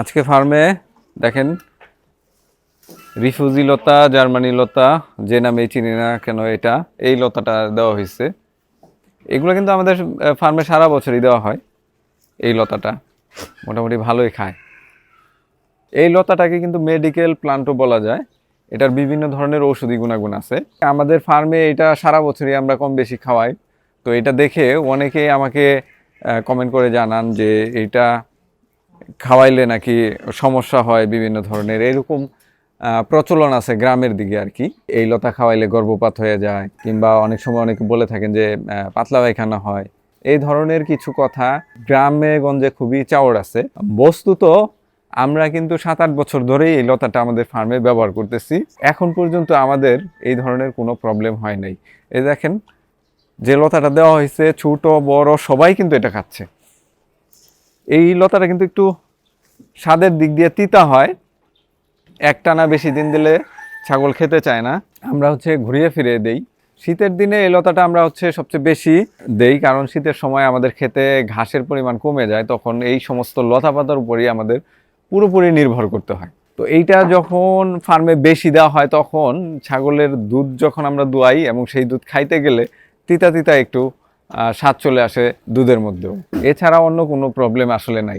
আজকে ফার্মে দেখেন রিফুজি লতা, জার্মানি লতা, যে নামে চিনি না কেন এটা, এই লতাটা দেওয়া হয়েছে। এগুলো কিন্তু আমাদের ফার্মে সারা বছরই দেওয়া হয়, এই লতাটা। মোটামুটি ভালোই খায়। এই লতাটাকে কিন্তু মেডিকেল প্লান্টও বলা যায়। এটার বিভিন্ন ধরনের ঔষধি গুণাগুণ আছে। আমাদের ফার্মে এটা সারা বছরই আমরা কম বেশি খাওয়াই। তো এটা দেখে অনেকেই আমাকে কমেন্ট করে জানান যে এটা খাওয়াইলে নাকি সমস্যা হয় বিভিন্ন ধরনের? এরকম প্রচলন আছে গ্রামের দিকে আর কি। এই লতা খাওয়াইলে গর্ভপাত হয়ে যায়, কিংবা অনেক সময় অনেকে বলে থাকেন যে পাতলা পায়খানা হয়। এই ধরনের কিছু কথা গ্রামে গঞ্জে খুবই চাওড় আছে। বস্তুত আমরা কিন্তু সাত আট বছর ধরেই এই লতাটা আমাদের ফার্মে ব্যবহার করতেছি। এখন পর্যন্ত আমাদের এই ধরনের কোনো প্রবলেম হয় নাই। এই দেখেন, যে লতাটা দেওয়া হয়েছে, ছোট, বড়, সবাই কিন্তু এটা খাচ্ছে। এই লতাটা কিন্তু একটু স্বাদের দিক দিয়ে তিতা হয়। একটানা বেশি দিন দিলে ছাগল খেতে চায় না। আমরা হচ্ছে ঘুরিয়ে ফিরে দেই। শীতের দিনে এই লতাটা আমরা হচ্ছে সবচেয়ে বেশি দেই, কারণ শীতের সময় আমাদের খেতে ঘাসের পরিমাণ কমে যায়, তখন এই সমস্ত লতা পাতার উপরই আমাদের পুরোপুরি নির্ভর করতে হয়। তো এইটা যখন ফার্মে বেশি দেওয়া হয়, তখন ছাগলের দুধ যখন আমরা দোয়াই এবং সেই দুধ খাইতে গেলে তিতা তিতা একটু স্বাদ চলে আসে দুধের মধ্যেও। এছাড়া অন্য কোনো প্রবলেম আসলে নাই।